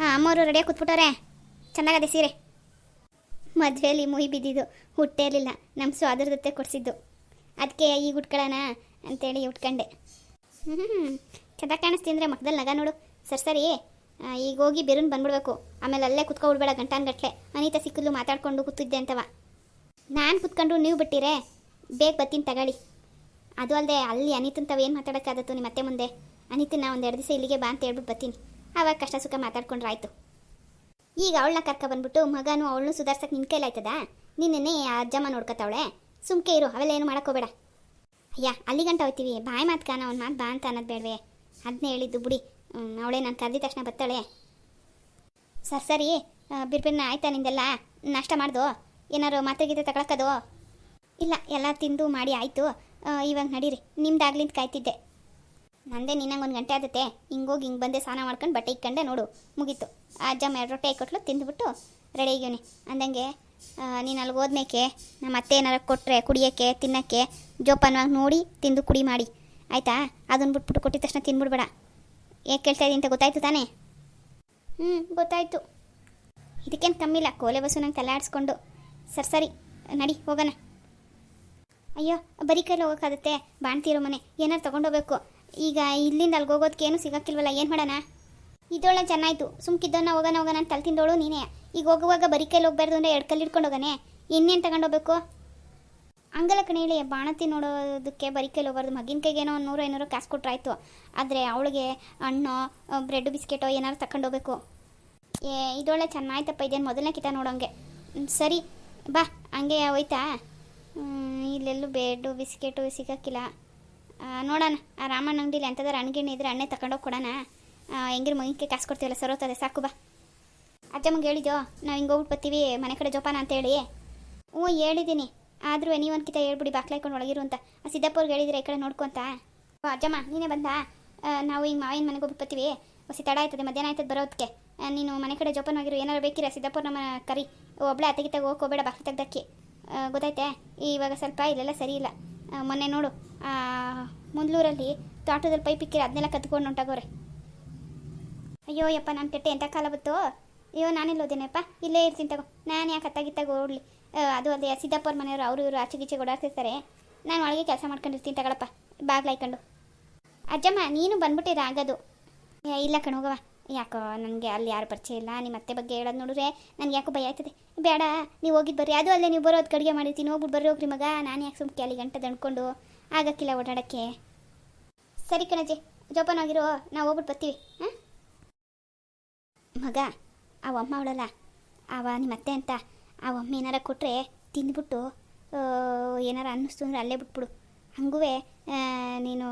ಹಾಂ ಅಮ್ಮವರು ರೆಡಿಯಾಗಿ ಕೂತ್ಬಿಟ್ಟವ್ರೆ. ಚೆನ್ನಾಗದೆ ಸೀರೆ. ಮದುವೆಯಲ್ಲಿ ಮುಯಿ ಬಿದ್ದಿದ್ದು, ಹುಟ್ಟೇ ಇರಲಿಲ್ಲ. ನಮ್ಮ ಸ್ವಾದರದತ್ತೆ ಕೊಡಿಸಿದ್ದು. ಅದಕ್ಕೆ ಈಗ ಉಟ್ಕೊಳ್ಳೋಣ ಅಂತೇಳಿ ಉಟ್ಕೊಂಡೆ. ಹ್ಞೂ ಚೆನ್ನಾಗಿ ಕಾಣಿಸ್ತೀನಿ ಮಕ್ಕದಲ್ಲಿ ನಗ ನೋಡು. ಸರಿ ಸರಿ. ಈಗ ಹೋಗಿ ಬೆರೂನ್ ಬಂದ್ಬಿಡ್ಬೇಕು. ಆಮೇಲೆ ಅಲ್ಲೇ ಕುತ್ಕೊಬಿಡ್ಬೇಡ ಗಂಟಾನ್ಗಟ್ಲೆ. ಅನಿತಾ ಸಿಕ್ಕಲು ಮಾತಾಡ್ಕೊಂಡು ಕೂತಿದ್ದೆ ಅಂತವ. ನಾನು ಕುತ್ಕೊಂಡು ನೀವು ಬಿಟ್ಟಿರೇ, ಬೇಗ ಬರ್ತೀನಿ ತಗೊಳ್ಳಿ. ಅದು ಅಲ್ಲದೆ ಅಲ್ಲಿ ಅನಿತಂತವೇನು ಮಾತಾಡೋಕ್ಕಾದತ್ತು ನಿಮ್ಮ ಅತ್ತೆ ಮುಂದೆ? ಅನಿತನ್ನ ಒಂದು ಎರಡು ದಿವಸ ಇಲ್ಲಿಗೆ ಬಾ ಅಂತ ಹೇಳ್ಬಿಟ್ಟು ಬರ್ತೀನಿ ಆವಾಗ ಕಷ್ಟ ಸುಖ ಮಾತಾಡ್ಕೊಂಡ್ರಾಯ್ತು ಈಗ ಅವಳನ್ನ ಕರ್ಕ ಬಂದ್ಬಿಟ್ಟು ಮಗನು ಅವಳನ್ನು ಸುಧಾರ್ಸಕ್ಕೆ ನಿನ್ನ ಕೈಲಾಯ್ತದ ನಿನ್ನೆ ಆ ಅಜ್ಜಮ್ಮ ನೋಡ್ಕೊತಾವಳೆ. ಸುಮ್ಕೆ ಇರು, ಅವೆಲ್ಲ ಏನು ಮಾಡೋಕ್ಕೋಬೇಡ ಅಯ್ಯ, ಅಲ್ಲಿ ಗಂಟ ಹೋಗ್ತೀವಿ ಬಾಯ್ ಮಾತು ಕಾನ ಅವ್ನ ಮಾತು ಬಾ ಅಂತ ಅನ್ನೋದು ಬೇಡವೆ. ಅದನ್ನೇ ಹೇಳಿದ್ದು, ಬಿಡಿ. ಅವಳೇ ನಾನು ಕರೆದಿದ ತಕ್ಷಣ ಬರ್ತಾಳೆ ಸರ್, ಸರಿ. ಬಿರ್ಬಿರ್ನ ಆಯ್ತಾ ನಿಂದೆಲ್ಲ? ನಾಷ್ಟ ಮಾಡ್ದು? ಏನಾರು ಮಾತ್ರೆ ಗೀತೆ ತಗೊಳಕ್ಕದು ಇಲ್ಲ, ಎಲ್ಲ ತಿಂದು ಮಾಡಿ ಆಯಿತು. ಇವಾಗ ನಡೀರಿ. ನಿಮ್ದಾಗ್ಲಿಂದ ಕಾಯ್ತಿದ್ದೆ. ನಂದೇ ನಿನ್ನಂಗೆ ಒಂದು ಗಂಟೆ ಆದತ್ತೆ. ಹಿಂಗೋಗಿ ಹಿಂಗೆ ಬಂದೆ ಸ್ನಾನ ಮಾಡ್ಕೊಂಡು ಬಟ್ಟೆ ಇಕ್ಕಂಡೆ ನೋಡು. ಮುಗೀತು. ಆ ಅಜ್ಜಮ್ಮ ಎರಡು ರೊಟ್ಟೆ ಹಾಕೊಟ್ಲು, ತಿಂದುಬಿಟ್ಟು ರೆಡಿ ಆಗ್ಯವನಿ ಅಂದಂಗೆ ನೀನು ಅಲ್ಲಿಗೆ ಹೋದ್ಮೇಕೆ ನಮ್ಮ ಅತ್ತೆ ಏನಾರ ಕೊಟ್ಟರೆ ಕುಡಿಯೋಕ್ಕೆ, ತಿನ್ನೋಕ್ಕೆ, ಜೋಪಾನವಾಗಿ ನೋಡಿ ತಿಂದು ಕುಡಿ ಮಾಡಿ. ಆಯಿತಾ? ಅದನ್ನು ಬಿಟ್ಬಿಟ್ಟು ಕೊಟ್ಟಿದ ತಕ್ಷಣ ತಿನ್ಬಿಡ್ಬೇಡ. ಏಕೆ ಕೇಳ್ತಾ ಇದ್ದೀನಿ ಅಂತ ಗೊತ್ತಾಯ್ತು ತಾನೇ? ಹ್ಞೂ ಗೊತ್ತಾಯ್ತು. ಇದಕ್ಕೇನು ಕಮ್ಮಿಲ್ಲ. ಕೋಲೆ ಬಸ್ಸು ನಂಗೆ ತಲೆ ಆಡಿಸ್ಕೊಂಡು. ಸರ್, ಸರಿ. ನಡಿ, ಹೋಗೋಣ. ಅಯ್ಯೋ, ಬರೀ ಕೈಲಿ ಹೋಗೋಕ್ಕಾಗುತ್ತೆ ಬಾಣ್ತಿರೋ ಮನೆ. ಏನಾರು ತೊಗೊಂಡೋಗ್ಬೇಕು ಈಗ ಇಲ್ಲಿಂದ ಅಲ್ಲಿ ಹೋಗೋದಕ್ಕೆ ಏನು ಸಿಗಕ್ಕಿಲ್ವಲ್ಲ ಏನು ಮಾಡೋಣ? ಇದೊಳ್ಳೆ ಚೆನ್ನಾಯಿತು. ಸುಮ್ಕಿದ್ದನ್ನ ಹೋಗೋಣ ಹೋಗೋಣ ಅಂತ ತಲೆ ತಿಂದೋಳು ನೀನೇ. ಈಗ ಹೋಗುವಾಗ ಬರೀ ಕೈಲಿ ಹೋಗ್ಬಾರ್ದು ಅಂದರೆ ಎರಡು ಕಲ್ಲಿ ಇಟ್ಕೊಂಡು ಹೋಗೋಣ ಇನ್ನೇನು ತಗೊಂಡೋಗ್ಬೇಕು ಹಂಗಲ್ಲ ಕಣೆ ಹೇಳಿ ಬಾಣತಿ ನೋಡೋದಕ್ಕೆ ಬರೀ ಕೈಲಿ ಹೋಗ್ಬಾರ್ದು. ಮಗಿನ ಕೈಗೇನೋ ಒಂದು ನೂರು, ಐನೂರು ಕಾಸು ಕೊಟ್ಟರಾಯ್ತು ಆದರೆ ಅವಳಿಗೆ ಹಣ್ಣು, ಬ್ರೆಡ್, ಬಿಸ್ಕೆಟೋ ಏನಾದ್ರು ತಗೊಂಡೋಗ್ಬೇಕು ಏ ಇದೊಳ್ಳೆ ಚೆನ್ನಾಯ್ತಪ್ಪ, ಇದೇನು ಮೊದಲನೇ ಕಿತ ನೋಡೋಂಗೆ. ಸರಿ, ಬಾ, ಹಂಗೆ ಹೋಯ್ತಾ? ಇಲ್ಲೆಲ್ಲೂ ಬ್ರೆಡ್ಡು, ಬಿಸ್ಕೆಟು ಸಿಗೋಕ್ಕಿಲ್ಲ ನೋಡೋಣ. ಆ ರಾಮಣ್ಣ ಅಂಗಡಿಲಿ ಎಂಥದಾರು ಅಣ್ಣಗಿಣ್ಣ ಇದ್ರೆ ಅಣ್ಣೆ ತಗೊಂಡೋಗಿ ಕೊಡೋಣ. ಹೆಂಗಿರು ಮಗಿನ್ಕೆ ಕಾಸು ಕೊಡ್ತೀವಲ್ಲ ಸರೋತದೆ ಸಾಕು ಬಾ. ಅಜ್ಜಮ್ಮಗೆ ಹೇಳಿದ್ಯೋ, ನಾವು ಹಿಂಗೆ ಹೋಗ್ಬಿಟ್ಟು ಬರ್ತೀವಿ, ಮನೆ ಕಡೆ ಜೋಪಾನ ಅಂತ ಹೇಳಿ. ಹ್ಞೂ, ಹೇಳಿದ್ದೀನಿ. ಆದರೂ ನೀವೊಂದ್ಕಿತ ಹೇಳ್ಬಿಡಿ ಬಾಕ್ಲಾಯ್ಕೊಂಡು ಒಳಗಿರು ಅಂತ. ಆ ಸಿದ್ದಪ್ಪವ್ರಿಗೆ ಹೇಳಿದ್ರೆ ಈ ಕಡೆ ನೋಡ್ಕೊಂತ ಅಜ್ಜಮ್ಮ, ನೀನೇ ಬಂದ? ನಾವು ಹಿಂಗೆ ಮಾವಿನ ಮನೆಗೆ ಹೋಗ್ಬಿಟ್ಟು ಬರ್ತೀವಿ. ಹೊಸಿ ತಡ ಆಯ್ತದೆ, ಮಧ್ಯಾಹ್ನ ಆಯ್ತದೆ ಬರೋದಕ್ಕೆ ನೀನು ಮನೆ ಕಡೆ ಜೋಪಾನವಾಗಿರು ಏನಾರು ಬೇಕಿರ ಸಿದ್ದಪ್ಪವ್ರ ನಮ್ಮ ಕರಿ. ಒಬ್ಬಳೆ ಅತೆಗಿತ್ತಾಗ ಹೋಗ್ಕೋಬೇಡ ಬಾಕ್ಲಿ ತೆಗ್ದಕ್ಕೆ. ಗೊತ್ತಾಯ್ತೆ? ಇವಾಗ ಸ್ವಲ್ಪ ಇಲ್ಲೆಲ್ಲ ಸರಿ ಇಲ್ಲ. ಮೊನ್ನೆ ನೋಡು ಮುಂದ್ಲೂರಲ್ಲಿ ತೋಟದಲ್ಲಿ ಪೈಪ್ ಇಕ್ಕಿರ ಅದನ್ನೆಲ್ಲ ಕತ್ಕೊಂಡು ಹೊಂಟಾಗೋರೆ ಅಯ್ಯೋ, ಯಪ್ಪ, ನಾನು ಕೆಟ್ಟೆ ಎಂಥ ಕಾಲ ಬತ್ತು ಅಯ್ಯೋ, ನಾನೆಲ್ಲ ಓದಿನಪ್ಪ ಇಲ್ಲೇ ಇರ್ತೀನಿ ತಗೋ. ನಾನು ಯಾಕೆ ಹತ್ತಾಗಿತ್ತಾಗ ಓಡ್ಲಿ? ಅದು ಅದೇ ಸಿದ್ದಾಪುರ ಮನೆಯವರು, ಅವರು ಇವರು ಆಚೆ ಗೀಚೆ ಓಡಾಡ್ತಿರ್ತಾರೆ. ನಾನು ಒಳಗೆ ಕೆಲಸ ಮಾಡ್ಕೊಂಡಿರ್ತೀನಿ ತಗೊಳಪ್ಪ ಬಾಗ್ಲಾಯ್ಕೊಂಡು ಅಜ್ಜಮ್ಮ, ನೀನು ಬಂದ್ಬಿಟ್ಟಿರ ಆಗೋದು. ಇಲ್ಲ ಕಣ ಹೋಗವ ಯಾಕೋ, ನನಗೆ ಅಲ್ಲಿ ಯಾರು ಪರಿಚಯ ಇಲ್ಲ ನಿಮ್ಮ ಅತ್ತೆ ಬಗ್ಗೆ ಹೇಳೋದು ನೋಡಿದ್ರೆ ನನಗೆ ಯಾಕೋ ಭಯ ಆಯ್ತದೆ ಬೇಡ, ನೀವು ಹೋಗಿದ್ದು ಬರ್ರಿ. ಅದು ಅಲ್ಲೇ ನೀವು ಬರೋದು ಕಡಿಗೆ ಮಾಡಿರ್ತೀನಿ. ಹೋಗ್ಬಿಟ್ಟು ಬರ್ರಿ, ಹೋಗ್ರಿ ಮಗ. ನಾನು ಯಾಕೆ ಸುಮ್ಕೆ ಅಲ್ಲಿ ಗಂಟೆ ದಣ್ಕೊಂಡು ಆಗಕ್ಕಿಲ್ಲ ಓಡಾಡೋಕ್ಕೆ. ಸರಿ ಕಣಜ್ಜಿ ಜೋಪಾನವಾಗಿರೋ ನಾವು ಹೋಗ್ಬಿಟ್ಟು ಬರ್ತೀವಿ, ಹಾಂ? ಮಗ, ಅವ ಅಮ್ಮ ಅವಳಲ್ಲ. ಅವ ನಿಮ್ಮ ಅತ್ತೆ ಅಂತ. ಆ ಅಮ್ಮ ಏನಾರ ಕೊಟ್ಟರೆ ತಿಂದ್ಬಿಟ್ಟು ಏನಾರ ಅನ್ನಿಸ್ತು ಅಂದ್ರೆ ಅಲ್ಲೇ ಬಿಟ್ಬಿಡು. ಹಂಗೂ ನೀನು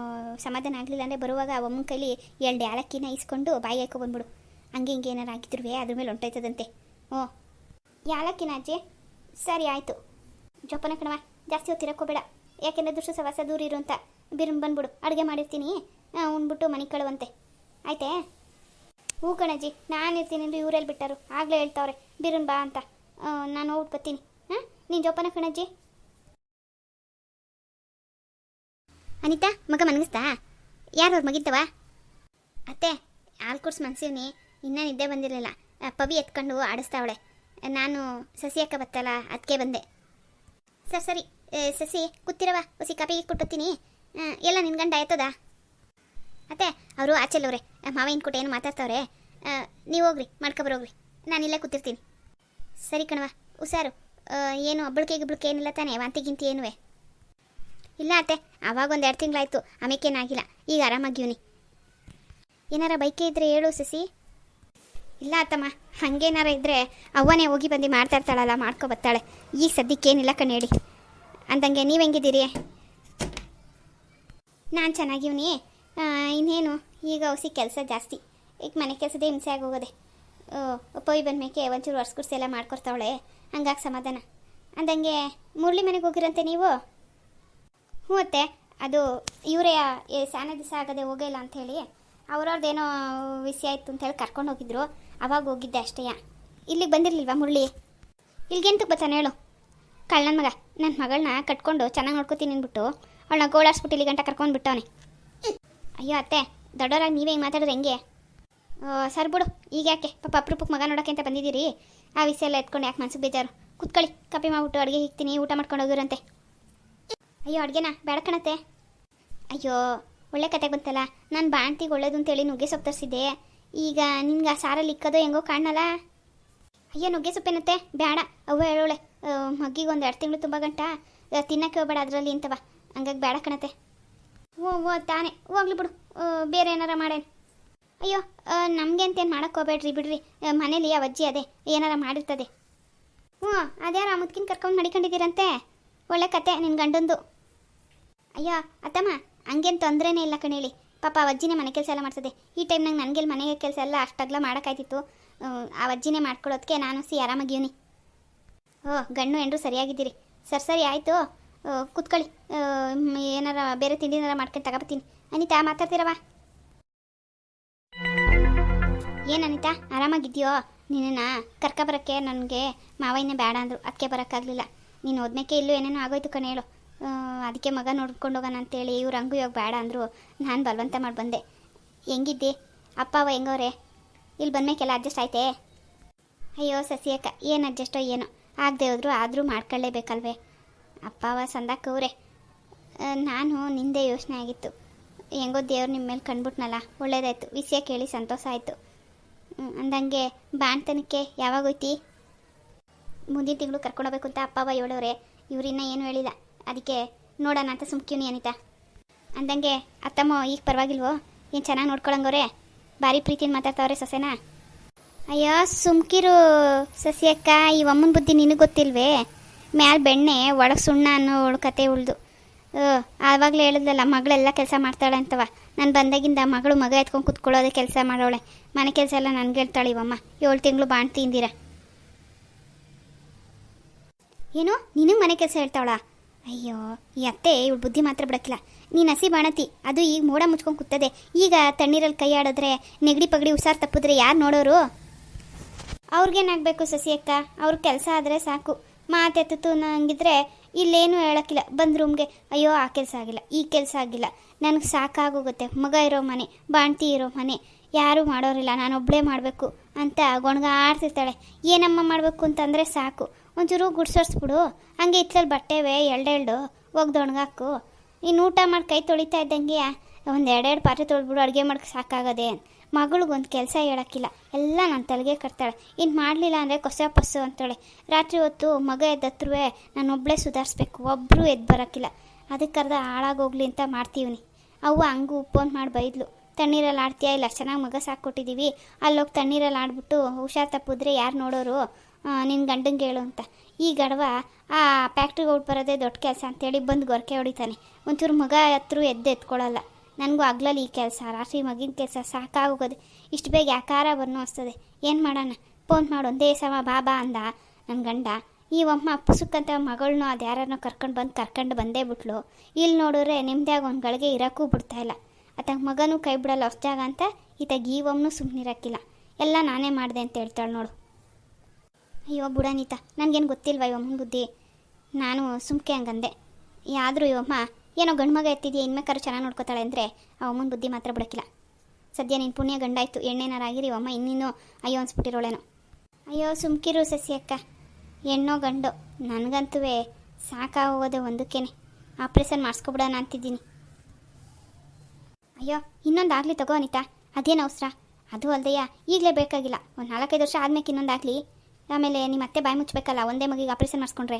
ಸಮಾಧಾನ ಆಗಲಿಲ್ಲ ಅಂದರೆ ಬರುವಾಗ ಆ ಅಮ್ಮನ ಕೈಲಿ ಎರಡು ಯಾಲಕ್ಕಿನ ಇಸ್ಕೊಂಡು ಬಾಯಿ ಹಾಕೊ ಬಂದ್ಬಿಡು. ಹಂಗೆ ಹಿಂಗೆ ಏನಾರು ಆಗಿದ್ರು ಅದ್ರ ಮೇಲೆ ಹೊಂಟೋಯ್ತದಂತೆ. ಹ್ಞೂ. ಯಾಲಕ್ಕಿನ ಅಜ್ಜಿ? ಸರಿ, ಆಯಿತು. ಜೋಪಾನ ಕಣವ ಜಾಸ್ತಿ ಹೊತ್ತು ಇರಕ್ಕೋಬೇಡ ಯಾಕೆಂದರೆ ದುಷ್ಟ ಸವಾಸ ದೂರ ಇರು ಅಂತ ಬಿರುನ್ ಬಂದ್ಬಿಡು, ಅಡುಗೆ ಮಾಡಿರ್ತೀನಿ. ಉಣ್ಬಿಟ್ಟು ಮನೆಗೆ ಕಳುವಂತೆ. ಆಯ್ತೇ? ಹೂ ಕಣಜ್ಜಿ, ನಾನು ಇರ್ತೀನಿ ಅಂದ್ರೆ ಇವರೆಲ್ಲಿ ಬಿಟ್ಟರು ಆಗಲೇ ಹೇಳ್ತಾವ್ರೆ, ಬಿರುನ್ ಬಾ ಅಂತ. ನಾನು ಹೋಗ್ಬಿಟ್ಟು ಬರ್ತೀನಿ. ಹಾಂ, ನೀನು ಜೋಪಾನ ಕಣಜ್ಜಿ. ಅನಿತಾ, ಮಗ ಮನಗಿಸ್ತಾ ಯಾರು ಅವ್ರು ಮಗಿದ್ದವ? ಅತ್ತೆ, ಹಾಲು ಕುಡ್ಸ್ ಮನ್ಸಿವ್ನಿ, ಇನ್ನೂ ನಿದ್ದೆ ಬಂದಿರಲಿಲ್ಲ. ಪವಿ ಎತ್ಕೊಂಡು ಆಡಿಸ್ತಾವಳೆ. ನಾನು ಸಸಿ ಹಾಕ ಬತ್ತಲ್ಲ ಅದಕ್ಕೆ ಬಂದೆ. ಸರ್, ಸರಿ. ಏ, ಸಸಿ ಕೂತಿರವ ಹೊಸಿ ಕಾಫಿಗೆ ಕೊಟ್ಬಿಡ್ತೀನಿ ಎಲ್ಲ ನಿನ್ನ ಗಂಡ ಆಯ್ತದ ಅತ್ತೆ ಅವರು ಆಚೆಲ್ಲವ್ರೆ. ಮಾವಿನ ಕೊಟ್ಟೆ ಏನು ಮಾತಾಡ್ತಾವ್ರೆ? ನೀವು ಹೋಗ್ರಿ ಮಾಡ್ಕೊಬರೋಗ್ರಿ ನಾನು ಇಲ್ಲೇ ಕೂತಿರ್ತೀನಿ. ಸರಿ ಕಣವ ಹುಷಾರು. ಏನು ಹಬ್ಬಳಿಕೆ ಗಿಬ್ಬಳಿಕೆ ಏನಿಲ್ಲ ತಾನೇ ವಾಂತಿ ಗಿಂತಿ ಏನುವೆ? ಇಲ್ಲ ಅತ್ತೆ ಅವಾಗ ಒಂದು ಎರಡು ತಿಂಗಳಾಯ್ತು ಆಮೇಕೇನಾಗಿಲ್ಲ ಈಗ ಆರಾಮಾಗಿವ್ನಿ ಏನಾರ ಬೈಕೆ ಇದ್ರೆ ಹೇಳು ಸಸಿ. ಇಲ್ಲ ಅತ್ತಮ್ಮ ಹಂಗೇನಾರ ಇದ್ದರೆ ಅವ್ವನೇ ಹೋಗಿ ಬಂದು ಮಾಡ್ತಾ ಇರ್ತಾಳಲ್ಲ ಮಾಡ್ಕೊ ಬರ್ತಾಳೆ. ಈಗ ಸದ್ಯಕ್ಕೇನಿಲ್ಲ ಕಣ್ಣು ಹೇಳಿ. ಅಂದಂಗೆ ನೀವು ಹೆಂಗಿದ್ದೀರಿ? ನಾನು ಚೆನ್ನಾಗಿವ್ನಿ. ಇನ್ನೇನು? ಈಗ ಹೊಸಿ ಕೆಲಸ ಜಾಸ್ತಿ. ಈಗ ಮನೆ ಕೆಲಸದೇ ಹಿಂಸೆ ಆಗೋಗದೆ. ಬಂದ ಮೇಕೆ ಒಂಚೂರು ವರ್ಷ ಎಲ್ಲ ಮಾಡ್ಕೊಡ್ತಾವಳೆ. ಹಂಗಾಗಿ ಸಮಾಧಾನ. ಅಂದಂಗೆ ಮುರಳಿ ಮನೆಗೆ ಹೋಗಿರಂತೆ ನೀವು? ಹ್ಞೂ ಅತ್ತೆ. ಅದು ಇವರೇ ಸ್ಯಾನ ದಿವಸ ಆಗದೆ ಹೋಗಿಲ್ಲ ಅಂಥೇಳಿ ಅವ್ರವ್ರದ್ದೇನೋ ವಿಷಯ ಆಯಿತು ಅಂತೇಳಿ ಕರ್ಕೊಂಡು ಹೋಗಿದ್ರು. ಅವಾಗ ಹೋಗಿದ್ದೆ ಅಷ್ಟೇಯ ಇಲ್ಲಿಗೆ ಬಂದಿರಲಿಲ್ವಾ ಮುರಳಿ ಇಲ್ಗೆಂತಕ್ಕೆ ಬರ್ತಾನೆ ಹೇಳು? ಕಳ್ಳನ ಮಗ. ನನ್ನ ಮಗಳನ್ನ ಕಟ್ಕೊಂಡು ಚೆನ್ನಾಗಿ ನೋಡ್ಕೋತೀನಿ ಅಂದ್ಬಿಟ್ಟು ಅವಳನ್ನ ಗೋಳಾಡ್ಸ್ಬಿಟ್ಟು ಇಲ್ಲಿ ಗಂಟ ಕರ್ಕೊಂಡು ಬಿಟ್ಟವನೆ. ಅಯ್ಯೋ ಅತ್ತೆ ದೊಡ್ಡವರಾಗಿ ನೀವೇ ಮಾತಾಡೋದು ಹೆಂಗೆ? ಸರ್ ಬಿಡು, ಈಗ ಯಾಕೆ? ಪಾಪ ಅಪ್ರೂಪಕ್ಕೆ ಮಗ ನೋಡೋಕೆ ಅಂತ ಬಂದಿದ್ದೀರಿ. ಆ ವಿಷಯ ಎಲ್ಲ ಎತ್ಕೊಂಡು ಯಾಕೆ ಮನ್ಸಿಗೆ ಬೇಜಾರು? ಕುತ್ಕೊಳ್ಳಿ, ಕಾಪಿ ಮಾಡ್ಬಿಟ್ಟು ಅಡುಗೆ ಇಕ್ತೀನಿ ಊಟ ಮಾಡ್ಕೊಂಡು ಹೋಗಿರಂತೆ ಅಯ್ಯೋ, ಅಡುಗೆನಾ? ಬೇಡ ಕಣತ್ತೆ. ಅಯ್ಯೋ, ಒಳ್ಳೆ ಕತೆ ಬಂತಲ್ಲ. ನಾನು ಬಾಣ್ತಿಗೆ ಒಳ್ಳೇದು ಅಂತೇಳಿ ನುಗ್ಗೆ ಸೊಪ್ಪು ತರಿಸಿದ್ದೆ ಈಗ ನಿನ್ಗೆ ಆ ಸಾರಲ್ಲಿ ಇಕ್ಕೋದು ಹೆಂಗೋ ಕಾಣಲ್ಲ ಅಯ್ಯೋ ನುಗ್ಗೆ ಸೊಪ್ಪೇನತ್ತೆ? ಬೇಡ ಅವು ಹೇಳೋಳೆ ಮಗ್ಗಿಗೆ ಒಂದು ಎರಡು ತಿಂಗಳು ತುಂಬ ಗಂಟ. ತಿನ್ನಕ್ಕೆ ಹೋಗ್ಬೇಡ ಅದರಲ್ಲಿ ಅಂತವ ಹಂಗಾಗಿ ಬೇಡ ಕಣತ್ತೆ ಓ ಓ ತಾನೇ. ಹೋಗ್ಲಿ ಬಿಡು. ಬೇರೆ ಏನಾರ ಮಾಡೇನು? ಅಯ್ಯೋ ನಮಗೆ ಅಂತೇನು ಮಾಡಕ್ಕೆ ಹೋಗ್ಬೇಡ್ರಿ ಬಿಡ್ರಿ. ಮನೇಲಿ ಯಾವ ಅಜ್ಜಿ ಅದೇ, ಏನಾರ ಮಾಡಿರ್ತದೆ. ಹ್ಞೂ, ಅದೇ ಮುದ್ಕಿನ ಕರ್ಕೊಂಡು ನಡಿಕೊಂಡಿದ್ದೀರಂತೆ. ಒಳ್ಳೆ ಕತೆ ನಿನ್ನ ಗಂಡಂದು. ಅಯ್ಯೋ, ಅತ್ತಮ್ಮ, ಹಂಗೇನು ತೊಂದರೆನೇ ಇಲ್ಲ ಕಣೇಳಿ. ಪಾಪ ಅಜ್ಜಿನೇ ಮನೆ ಕೆಲಸ ಎಲ್ಲ ಮಾಡ್ತದೆ. ಈ ಟೈಮ್ನಾಗ ನನಗೆಲ್ಲಿ ಮನೆಗೆ ಕೆಲಸ ಎಲ್ಲ ಅಷ್ಟಾಗ್ಲ ಮಾಡೋಕ್ಕಾಯ್ತಿತ್ತು ಆ ಅಜ್ಜಿನೇ ಮಾಡ್ಕೊಳ್ಳೋದಕ್ಕೆ ನಾನು ಸಿ ಆರಾಮಾಗಿವ್ನಿ. ಓ ಗಣ್ಣು ಹೆಂಡ್ರು ಸರಿಯಾಗಿದ್ದೀರಿ. ಸರ್, ಸರಿ, ಆಯಿತು. ಕುತ್ಕೊಳ್ಳಿ. ಏನಾರ ಬೇರೆ ತಿಂಡಿನಾರ ಮಾಡ್ಕೊಂಡು ತಗೋಬತ್ತೀನಿ. ಅನಿತಾ ಮಾತಾಡ್ತೀರವ ಏನು ಅನಿತಾ ಆರಾಮಾಗಿದ್ಯೋ ನಿನ್ನ ಕರ್ಕೊಬರೋಕ್ಕೆ ನನಗೆ ಮಾವಯ್ಯನೇ ಬೇಡ ಅಂದರು. ಅದಕ್ಕೆ ಬರೋಕ್ಕಾಗಲಿಲ್ಲ. ನೀನು ಓದ್ಮೇಕೆ ಇಲ್ಲೂ ಏನೇನೋ ಆಗೋಯ್ತು ಕಣೆ ಹೇಳು. ಅದಕ್ಕೆ ಮಗ ನೋಡ್ಕೊಂಡು ಹೋಗೋಣ ಅಂತೇಳಿ ಇವ್ರು ಹಂಗೂ ಇವಾಗ ಬೇಡ ಅಂದರು. ನಾನು ಬಲವಂತ ಮಾಡಿ ಬಂದೆ. ಹೆಂಗಿದ್ದಿ? ಅಪ್ಪ ಅವ ಹೆಂಗವ್ರೆ? ಇಲ್ಲಿ ಬಂದ್ಮೇಕೆಲ್ಲ ಅಡ್ಜಸ್ಟ್ ಆಯ್ತೇ? ಅಯ್ಯೋ ಸಸಿಯಕ್ಕ ಏನು ಅಡ್ಜಸ್ಟೋ ಏನೋ? ಆಗದೆ ಹೋದ್ರು ಆದರೂ ಮಾಡ್ಕೊಳ್ಳೇಬೇಕಲ್ವೇ? ಅಪ್ಪ, ಅವ ಸಂದಾಕವ್ರೆ ನಾನು ನಿಂದೆ ಯೋಚನೆ ಆಗಿತ್ತು. ಹೆಂಗೋ ದೇವ್ರು ನಿಮ್ಮ ಮೇಲೆ ಕಂಡ್ಬಿಟ್ನಲ್ಲ ಒಳ್ಳೇದಾಯ್ತು. ವಿಷಯ ಕೇಳಿ ಸಂತೋಷ ಆಯಿತು. ಅಂದಂಗೆ ಬಾಣ್ತನಕ್ಕೆ ಯಾವಾಗ ಹೋಯ್ತಿ? ಮುಂದಿನ ತಿಂಗಳು ಕರ್ಕೊಂಡೋಗ್ಬೇಕು ಅಂತ ಅಪ್ಪ, ಅವ ಹೇಳೋರೆ. ಇವ್ರಿನ್ನ ಏನು ಹೇಳಿಲ್ಲ. ಅದಕ್ಕೆ ನೋಡೋಣ ಅಂತ ಸುಮ್ಕಿವ್ನಿ ಅನಿತಾ. ಅಂದಂಗೆ, ಅತ್ತಮ್ಮ, ಈಗ ಪರವಾಗಿಲ್ವೋ? ಏನು ಚೆನ್ನಾಗಿ ನೋಡ್ಕೊಳಂಗವ್ರೆ ಭಾರಿ ಪ್ರೀತಿಯಿಂದ ಮಾತಾಡ್ತಾವ್ರೆ ಸೊಸೆನಾ. ಅಯ್ಯೋ, ಸುಮ್ಕಿರು ಸಸಿಯಕ್ಕ, ಈ ಅಮ್ಮನ ಬುದ್ಧಿ ನಿನಗೆ ಗೊತ್ತಿಲ್ವೇ? ಮ್ಯಾಲ ಬೆಣ್ಣೆ, ಒಳಗೆ ಸುಣ್ಣ ಅನ್ನೋ ಕತೆ ಉಳ್ದು. ಆವಾಗಲೇ ಹೇಳಿದ್ಲಲ್ಲ, ಮಗಳೆಲ್ಲ ಕೆಲಸ ಮಾಡ್ತಾಳೆ ಅಂತವ. ನಾನು ಬಂದಾಗಿಂದ ಮಗಳು ಮಗ ಎತ್ಕೊಂಡು ಕುತ್ಕೊಳ್ಳೋದೇ ಕೆಲಸ ಮಾಡೋಳೆ. ಮನೆ ಕೆಲಸ ಎಲ್ಲ ನನಗೆ ಹೇಳ್ತಾಳೆ ಇವಮ್ಮ. ಏಳು ತಿಂಗಳು ಬಾಣ್ತಿ ಇಂದಿರ. ಏನು? ನಿನಗೆ ಮನೆ ಕೆಲಸ ಹೇಳ್ತಾವಳ? ಅಯ್ಯೋ, ಈ ಅತ್ತೆ ಇವಳು ಬುದ್ಧಿ ಮಾತ್ರ ಬಿಡಕ್ಕಿಲ್ಲ. ನೀನು ಹಸಿ ಬಾಣತಿ, ಅದು ಈಗ ಮೋಡ ಮುಚ್ಕೊಂಡು ಕೂತದೆ. ಈಗ ತಣ್ಣೀರಲ್ಲಿ ಕೈ ಆಡಿದ್ರೆ, ನೆಗಡಿ ಪಗಡಿ ಹುಷಾರ್ ತಪ್ಪಿದ್ರೆ ಯಾರು ನೋಡೋರು? ಅವ್ರಿಗೇನಾಗಬೇಕು ಸಸಿ ಅಕ್ಕ? ಅವ್ರ ಕೆಲಸ ಆದರೆ ಸಾಕು. ಮಾತೆತ್ತು ನಂಗಿದ್ರೆ ಇಲ್ಲೇನು ಹೇಳಕ್ಕಿಲ್ಲ. ಬಂದ ರೂಮ್ಗೆ ಅಯ್ಯೋ, ಆ ಕೆಲಸ ಆಗಿಲ್ಲ, ಈ ಕೆಲಸ ಆಗಿಲ್ಲ. ನನಗೆ ಸಾಕಾಗೋಗುತ್ತೆ. ಮಗ ಇರೋ ಮನೆ, ಬಾಣ್ತಿ ಇರೋ ಮನೆ. ಯಾರೂ ಮಾಡೋರಿಲ್ಲ. ನಾನು ಒಬ್ಬಳೇ ಮಾಡಬೇಕು. ಅಂತ ಗೊಣಗಾಡ್ತಿರ್ತಾಳೆ ಏನಮ್ಮ ಮಾಡಬೇಕು? ಅಂತಂದರೆ ಸಾಕು. ಒಂಚೂರು ಗುಡ್ಸೋರ್ಸ್ಬಿಡು. ಹಂಗೆ ಇತ್ತಲ್ಲಿ ಬಟ್ಟೆವೆ ಎಲ್ಡೆಲ್ಡು ಹೋಗಿ ದೊಣಗಾಕು. ಇನ್ನು ಊಟ ಮಾಡಿ ಕೈ ತೊಳಿತಾ ಇದ್ದಂಗೆ ಒಂದು ಎರಡೆರಡು ಪಾತ್ರೆ ತೊಳೆದ್ಬಿಡು, ಅಡುಗೆ ಮಾಡಕ್ಕೆ ಸಾಕಾಗದೆ. ಮಗಳಿಗೊಂದು ಕೆಲಸ ಹೇಳೋಕ್ಕಿಲ್ಲ. ಎಲ್ಲ ನನ್ನ ತಲೆಗೆ ಕಟ್ತಾಳೆ. ಇನ್ನು ಮಾಡಲಿಲ್ಲ ಅಂದರೆ ಕೊಸ ಪಸ್ಸು ಅಂತಾಳೆ. ರಾತ್ರಿ ಹೊತ್ತು ಮಗ ಎದ್ದತ್ರೂ ನಾನು ಒಬ್ಬಳೇ ಸುಧಾರಿಸ್ಬೇಕು. ಒಬ್ಬರು ಎದ್ದು ಬರೋಕ್ಕಿಲ್ಲ. ಅದಕ್ಕರ್ಧ ಹಾಳಾಗೋಗ್ಲಿ ಅಂತ ಮಾಡ್ತೀವಿ ಅವ್ವ ಹಂಗೂ ಫೋನ್ ಮಾಡಿ ಬೈದ್ಲು. ತಣ್ಣೀರಲ್ಲಿ ಆಡ್ತೀಯಾ? ಇಲ್ಲ, ಚೆನ್ನಾಗಿ ಮಗ ಸಾಕ್ಕೊಟ್ಟಿದ್ದೀವಿ ಅಲ್ಲೋಗಿ ತಣ್ಣೀರಲ್ಲಿ ಆಡ್ಬಿಟ್ಟು ಹುಷಾರು ತಪ್ಪಿದ್ರೆ ಯಾರು ನೋಡೋರು? ನಿನ್ನ ಗಂಡಂಗೆ ಹೇಳು ಅಂತ. ಈ ಗಡವ ಆ ಫ್ಯಾಕ್ಟ್ರಿಗೆ ಹೋಗಿ ಬರೋದೇ ದೊಡ್ಡ ಕೆಲಸ ಅಂತೇಳಿ ಬಂದು ಗೊರಕೆ ಹೊಡಿತಾನೆ. ಒಂಚೂರು ಮಗ ಹತ್ರ ಎದ್ದು ಎತ್ಕೊಳ್ಳಲ್ಲ ನನಗೂ ಹಗ್ಲಲ್ಲಿ ಈ ಕೆಲಸ, ರಾತ್ರಿ ಮಗಿನ ಕೆಲಸ ಸಾಕಾಗೋಗೋದು. ಇಷ್ಟು ಬೇಗ ಯಾಕಾರ ಬನ್ನೋ ಅನಿಸ್ತದೆ ಏನು ಮಾಡೋಣ? ಫೋನ್ ಮಾಡು, ಒಂದೇ ಸಮ ಬಾಬಾ ಅಂದ ನನ್ನ ಗಂಡ. ಈ ಒಮ್ಮ ಪುಸುಕ್ಕಂತ ಮಗಳನ್ನೂ ಅದು ಯಾರನ್ನೋ ಕರ್ಕೊಂಡು ಬಂದು ಕರ್ಕೊಂಡು ಬಂದೇ ಬಿಟ್ಲು. ಇಲ್ಲಿ ನೋಡಿದ್ರೆ ನಿಮ್ಮದಾಗ ಒಂದು ಗಳಿಗೆ ಇರೋಕ್ಕೂ ಬಿಡ್ತಾ ಅತ್ತಾಗ ಮಗನೂ ಕೈ ಬಿಡಲ್ಲ ಹೊಸ್ದಾಗ ಅಂತ, ಈತ ಗೀವಮ್ಮನೂ ಸುಮ್ಮನಿರಕ್ಕಿಲ್ಲ ಎಲ್ಲ ನಾನೇ ಮಾಡಿದೆ ಅಂತ ಹೇಳ್ತಾಳೆ ನೋಡು. ಅಯ್ಯೋ ಬುಡಾನೀತ ನನಗೇನು ಗೊತ್ತಿಲ್ವ ಇವಮ್ಮನ ಬುದ್ಧಿ ನಾನು ಸುಮ್ಕೆ ಹಂಗಂದೆ. ಆದರೂ ಇವಮ್ಮ, ಏನೋ ಗಂಡು ಮಗ ಎತ್ತಿದೆಯಾ ಇನ್ಮೇಕಾರು ಚೆನ್ನಾಗಿ ನೋಡ್ಕೋತಾಳೆ ಅಂದರೆ ಆ ಅಮ್ಮನ ಬುದ್ಧಿ ಮಾತ್ರ ಬಿಡಕ್ಕಿಲ್ಲ. ಸದ್ಯ ನಿನ್ನ ಪುಣ್ಯ ಗಂಡಾಯಿತು ಎಣ್ಣೆನಾರಾಗಿರಿ ಇವಮ್ಮ, ಇನ್ನಿನ್ನೂ ಅಯ್ಯೋ ಅನ್ಸ್ಬಿಟ್ಟಿರೋಳೇನೋ. ಅಯ್ಯೋ ಸುಮ್ಕಿರು ಸಸಿ ಅಕ್ಕ. ಹೆಣ್ಣೋ ಗಂಡು ನನಗಂತೂ ಸಾಕಾಗೋದೆ ಒಂದಕ್ಕೇನೆ. ಆಪ್ರೇಷನ್ ಮಾಡಿಸ್ಕೊಬಿಡೋಣ ಅಂತಿದ್ದೀನಿ. ಅಯ್ಯೋ, ಇನ್ನೊಂದು ಆಗಲಿ ತಗೋ ಅನಿತಾ. ಅದೇನು ಅವಸರ? ಅದು ಅಲ್ದಯ್ಯ, ಈಗಲೇ ಬೇಕಾಗಿಲ್ಲ. ಒಂದು ನಾಲ್ಕೈದು ವರ್ಷ ಆದ್ಮೇಲೆ ಇನ್ನೊಂದಾಗಲಿ ಆಮೇಲೆ ನಿಮ್ಮ ಅತ್ತೆ ಬಾಯಿ ಮುಚ್ಚಬೇಕಲ್ಲ ಒಂದೇ ಮಗಿಗೆ ಆಪ್ರೇಷನ್ ಮಾಡಿಸ್ಕೊಂಡ್ರೆ.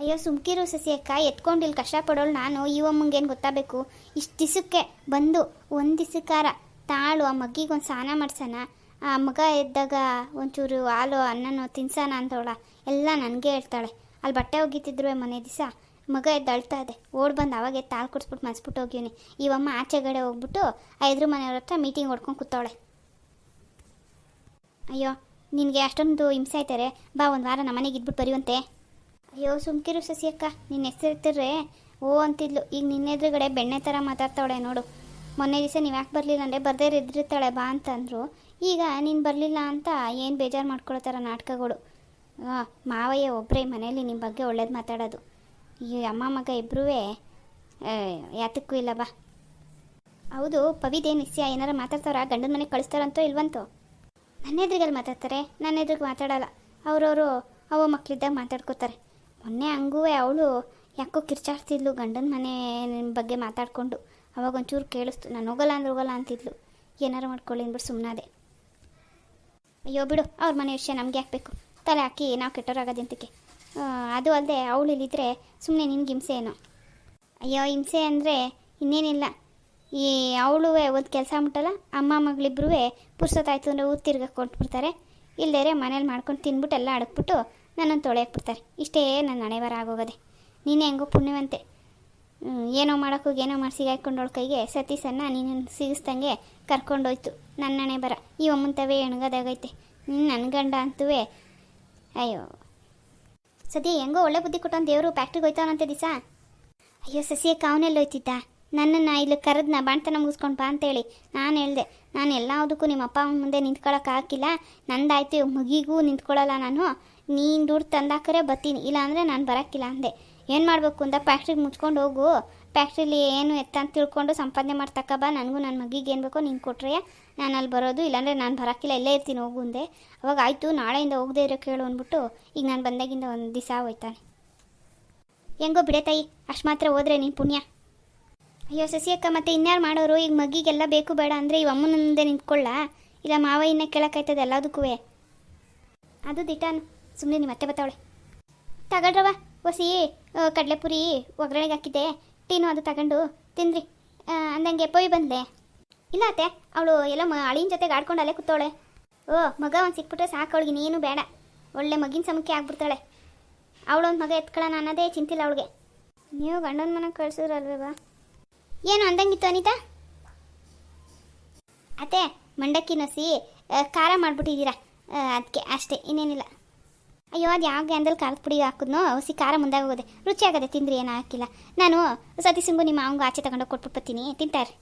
ಅಯ್ಯೋ, ಸುಮ್ಕಿರು ಸಸಿ ಅಕ್ಕ ಎತ್ಕೊಂಡು ಇಲ್ಲಿ ಕಷ್ಟಪಡೋಳು ನಾನು, ಈ ಅಮ್ಮಂಗೇನು ಗೊತ್ತಾಗಬೇಕು? ಇಷ್ಟು ದಿಸಕ್ಕೆ ಬಂದು, ಒಂದು ದಿಸಕ್ಕಾರ ತಾಳು ಆ ಮಗ್ಗಿಗೆ ಒಂದು ಸ್ನಾನ ಮಾಡ್ಸೋಣ ಆ ಮಗ ಎದ್ದಾಗ ಒಂಚೂರು ಹಾಲು, ಅನ್ನನೋ ತಿನ್ಸೋಣ ಅಂತವಳ ಎಲ್ಲ ನನಗೆ ಹೇಳ್ತಾಳೆ. ಅಲ್ಲಿ ಬಟ್ಟೆ ಒಗಿತಿದ್ರು ಮನೆ ದಿವಸ ಮಗ ಎದ್ದು ಅಳ್ತಾ ಇದೆ. ಓಡ್ ಬಂದು ಅವಾಗೆ ತಾಳ್ ಕುಡಿಸ್ಬಿಟ್ಟು ಮನ್ಸ್ಬಿಟ್ಟು ಹೋಗಿವ್ನಿ ಇವಮ್ಮ ಆಚೆಗಡೆ ಹೋಗ್ಬಿಟ್ಟು ಐದ್ರ ಮನೆಯವ್ರ ಹತ್ರ ಮೀಟಿಂಗ್ ಹೊಡ್ಕೊಂಡು ಕೂತವಳೆ. ಅಯ್ಯೋ ನಿನಗೆ ಅಷ್ಟೊಂದು ಹಿಂಸೆ ಆಯ್ತಾರೆ? ಬಾ ಒಂದು ವಾರ ನಮ್ಮ ಮನೆಗೆ ಇದ್ಬಿಟ್ಟು ಬರೆಯುವಂತೆ ಅಯ್ಯೋ ಸುಮ್ಕಿರು ಸಸಿಯಕ್ಕ ನಿನ್ನ ಹೆಸರಿರ್ತಿರ್ರೆ ಓ ಅಂತಿದ್ಲು. ಈಗ ನಿನ್ನ ಎದುರುಗಡೆ ಬೆಣ್ಣೆ ಥರ ಮಾತಾಡ್ತಾವಳೆ ನೋಡು. ಮೊನ್ನೆ ದಿವಸ ನೀವು ಯಾಕೆ ಬರಲಿಲ್ಲ ಅಂದರೆ ಬರ್ದೇ ಇದ್ದಿರ್ತಾಳೆ ಬಾ ಅಂತಂದರು ಈಗ ನೀನು ಬರಲಿಲ್ಲ ಅಂತ ಏನು ಬೇಜಾರು ಮಾಡ್ಕೊಳ್ತಾರ ನಾಟಕಗಳು. ಆ, ಮಾವಯ್ಯ ಒಬ್ಬರೇ ಮನೆಯಲ್ಲಿ ನಿಮ್ಮ ಬಗ್ಗೆ ಒಳ್ಳೇದು ಮಾತಾಡೋದು. ಈ ಅಮ್ಮ ಮಗ ಇಬ್ಬರೂ ಯಾತಕ್ಕೂ ಇಲ್ಲ, ಬಾ. ಹೌದು ಪವಿದೇನು ನಿಶ್ಚಯ ಏನಾರ ಮಾತಾಡ್ತಾವ್ರ? ಗಂಡನ ಮನೆಗೆ ಕಳಿಸ್ತಾರಂತೋ ಇಲ್ವಂತೋ? ನನ್ನ ಎದುರಿಗಲ್ಲಿ ಮಾತಾಡ್ತಾರೆ. ನನ್ನ ಎದುರಿಗೆ ಮಾತಾಡಲ್ಲ. ಅವರವರು ಅವ ಮಕ್ಕಳಿದ್ದಾಗ ಮಾತಾಡ್ಕೋತಾರೆ. ಮೊನ್ನೆ ಹಂಗೂ ಅವಳು ಯಾಕೋ ಕಿರ್ಚಾಡ್ತಿದ್ಲು ಗಂಡನ ಮನೆ ಬಗ್ಗೆ ಮಾತಾಡಿಕೊಂಡು. ಅವಾಗ ಒಂಚೂರು ಕೇಳಿಸ್ತು. ನಾನು ಹೋಗಲ್ಲ ಅಂದ್ರೆ ಹೋಗಲ್ಲ ಅಂತಿದ್ಲು. ಏನಾರು ಮಾಡ್ಕೊಳ್ಳಿ ಅಂದ್ಬಿಟ್ಟು ಸುಮ್ಮನಾದೆ ಅಯ್ಯೋ, ಬಿಡು. ಅವ್ರ ಮನೆ ವಿಷಯ ನಮಗೆ ಹಾಕಬೇಕು ತಲೆ ಹಾಕಿ ನಾವು ಕೆಟ್ಟೋರಾಗೋದಿಂತಕ್ಕೆ ಅದು ಅಲ್ಲದೆ ಅವಳು ಇಲ್ಲಿದ್ರೆ ಸುಮ್ಮನೆ ನಿನ್ಗೆ ಹಿಂಸೆ ಏನೋ. ಅಯ್ಯೋ, ಹಿಂಸೆ ಅಂದರೆ ಇನ್ನೇನಿಲ್ಲ. ಈ ಅವಳು ಒಂದು ಕೆಲಸ ಮುಟ್ಟಲ್ಲ, ಅಮ್ಮ ಮಗಳಿಬ್ರೂ ಪುರ್ಸೊತ್ತಾಯ್ತು ಅಂದರೆ ಊರು ತಿರ್ಗಕ್ಕೆ ಕೊಟ್ಬಿಡ್ತಾರೆ ಇಲ್ಲದೇ ಮನೇಲಿ ಮಾಡ್ಕೊಂಡು ತಿನ್ಬಿಟ್ಟು ಎಲ್ಲ ಅಡಕ್ಬಿಟ್ಟು ನನ್ನನ್ನು ತೊಳೆಯಾಕ್ಬಿಡ್ತಾರೆ ಇಷ್ಟೇ ನನ್ನ ಹಣೆವರ ಆಗೋಗದೆ. ನೀನೇ ಹೆಂಗೋ ಪುಣ್ಯವಂತೆ. ಏನೋ ಮಾಡೋಕ್ಕೋಗಿ ಏನೋ ಮಾಡಿ ಸಿಗಾಕೊಂಡವಳ ಕೈಗೆ ಸತೀಸನ್ನ ನೀನು ಸಿಗಿಸ್ದಂಗೆ ಕರ್ಕೊಂಡೋಯ್ತು. ನನ್ನ ಹಣೆ ಬರ ಈ ಒಮ್ಮಂತವೇ ಎಣ್ಗದಾಗೈತೆ. ನೀನು ನನ್ನ ಗಂಡ ಅಂತೂ ಅಯ್ಯೋ. ಸದ್ಯ ಹೆಂಗೋ ಒಳ್ಳೆ ಬುದ್ಧಿ ಕೊಟ್ಟವನು ದೇವರು ಫ್ಯಾಕ್ಟ್ರಿಗೆ ಹೋಯ್ತಾವನಂತೆ ದಿಸ ಅಯ್ಯೋ ಸಸಿಯಕ್ಕೆ ಅವನೆಲ್ಲ ಹೋಯ್ತಿದ್ದ. ನನ್ನನ್ನು ಇಲ್ಲಿ ಕರೆದ್ನ ಬಾಣ್ತನ ಮುಗಿಸ್ಕೊಂಡು ಬಾ ಅಂತೇಳಿ ನಾನು ಹೇಳ್ದೆ. ನಾನು ಎಲ್ಲದಕ್ಕೂ ನಿಮ್ಮ ಅಪ್ಪ ಅಮ್ಮ ಮುಂದೆ ನಿಂತ್ಕೊಳ್ಳೋಕ್ಕಾಗಿಲ್ಲ ನಂದಾಯ್ತು, ಮುಗಿಗೂ ನಿಂತ್ಕೊಳ್ಳಲ್ಲ ನಾನು. ನೀನು ದುಡ್ಡು ತಂದಾಕರೆ ಬರ್ತೀನಿ. ಇಲ್ಲಾಂದರೆ ನಾನು ಬರೋಕ್ಕಿಲ್ಲ ಅಂದೆ. ಏನು ಮಾಡಬೇಕು ಅಂತ ಫ್ಯಾಕ್ಟ್ರಿಗೆ ಮುಚ್ಕೊಂಡು ಹೋಗು. ಫ್ಯಾಕ್ಟ್ರಿಲಿ ಏನು ಎತ್ತ ಅಂತ ತಿಳ್ಕೊಂಡು ಸಂಪಾದನೆ ಮಾಡಿ ತಕ ಬಾ. ನನಗೂ ನನ್ನ ಮಗಿಗೆ ಏನು ಬೇಕೋ ನೀನು ಕೊಟ್ರೆ. ನಾನು ಅಲ್ಲಿ ಬರೋದು, ಇಲ್ಲಾಂದರೆ ನಾನು ಬರೋಕ್ಕಿಲ್ಲ ಇಲ್ಲೇ ಇರ್ತೀನಿ ಹೋಗುಂದೆ ಅವಾಗ ಆಯಿತು, ನಾಳೆಯಿಂದ ಹೋಗದೆ ಇರೋ ಕೇಳು ಅಂದ್ಬಿಟ್ಟು ಈಗ ನಾನು ಬಂದಾಗಿಂದ ಒಂದು ದಿವಸ ಹೋಯ್ತಾನೆ. ಹೆಂಗೋ ಬಿಡೆ ತಾಯಿ, ಅಷ್ಟು ಮಾತ್ರ ಹೋದ್ರೆ ನೀನು ಪುಣ್ಯ. ಅಯ್ಯೋ ಸಸಿಯಕ್ಕ ಮತ್ತೆ ಇನ್ಯಾರು ಮಾಡೋರು? ಈಗ ಮಗಿಗೆಲ್ಲ ಬೇಕು ಬೇಡ ಅಂದರೆ ಈ ಅಮ್ಮನ ಮುಂದೆ ನಿಂತ್ಕೊಳ್ಳ? ಇಲ್ಲ ಮಾವ ಇನ್ನ ಕೇಳಕ್ಕಾಯ್ತದೆ ಎಲ್ಲದಕ್ಕೂ ಅದು ದಿಟ್ಟಾನು ಸುಮ್ಮನೆ ನೀವು ಮತ್ತೆ ಬತ್ತಾವಳೆ. ತಗೊಳ್ರವ ಹೊಸಿ ಕಡಲೆಪುರಿ, ಒಗ್ಗರಣೆಗೆ ಹಾಕಿದ್ದೆ. ಟೀನು ಅದು ತಗೊಂಡು ತಿಂದ್ರಿ. ಅಂದಂಗೆ ಪೊಯ್ ಬಂದ್ಲೆ. ಇಲ್ಲ ಅತ್ತೆ, ಅವಳು ಎಲ್ಲ ಮ, ಅಳಿನ ಜೊತೆಗೆ ಆಡ್ಕೊಂಡು ಅಲ್ಲೇ ಕೂತವಳೆ. ಓ, ಮಗ ಒಂದು ಸಿಕ್ಬಿಟ್ರೆ ಸಾಕು, ಅವಳಿಗೆ ನೀನು ಬೇಡ. ಒಳ್ಳೆ ಮಗಿನ ಸಮಕ್ಕೆ ಆಗ್ಬಿಡ್ತಾಳೆ. ಅವಳೊಂದು ಮಗ ಎತ್ಕೊಳ್ಳೋಣ ಅನ್ನೋದೇ ಚಿಂತಿಲ್ಲ ಅವಳಿಗೆ. ನೀವು ಗಂಡನ ಮನೆಗೆ ಕಳ್ಸಿದ್ರಲ್ವೇವಾ ಏನು ಅಂದಂಗಿತ್ತು ಅನಿತಾ? ಅತ್ತೆ, ಮಂಡಕ್ಕಿ ನಸಿ ಖಾರ ಮಾಡಿಬಿಟ್ಟಿದ್ದೀರಾ? ಅದಕ್ಕೆ ಅಷ್ಟೇ, ಇನ್ನೇನಿಲ್ಲ. ಅಯ್ಯೋ, ಅದು ಯಾವ ಗ್ಯಾಂದಲ್ಲಿ ಖಾರದ ಪುಡಿ ಹಾಕಿದ್ನೋ? ಹಸಿ ಖಾರ ಮುಂದಾಗೋದೆ ರುಚಿ ಆಗದೆ ತಿಂದ್ರಿ ಏನು ಹಾಕಿಲ್ಲ. ನಾನು ಸತೀಶಂಗು ನಿಮ್ಮ ಅವಂಗ ಆಚೆ ತಗೊಂಡೋಗಿ ಕೊಟ್ಬಿಟ್ಟು ಬರ್ತೀನಿ ತಿಂತಾರೆ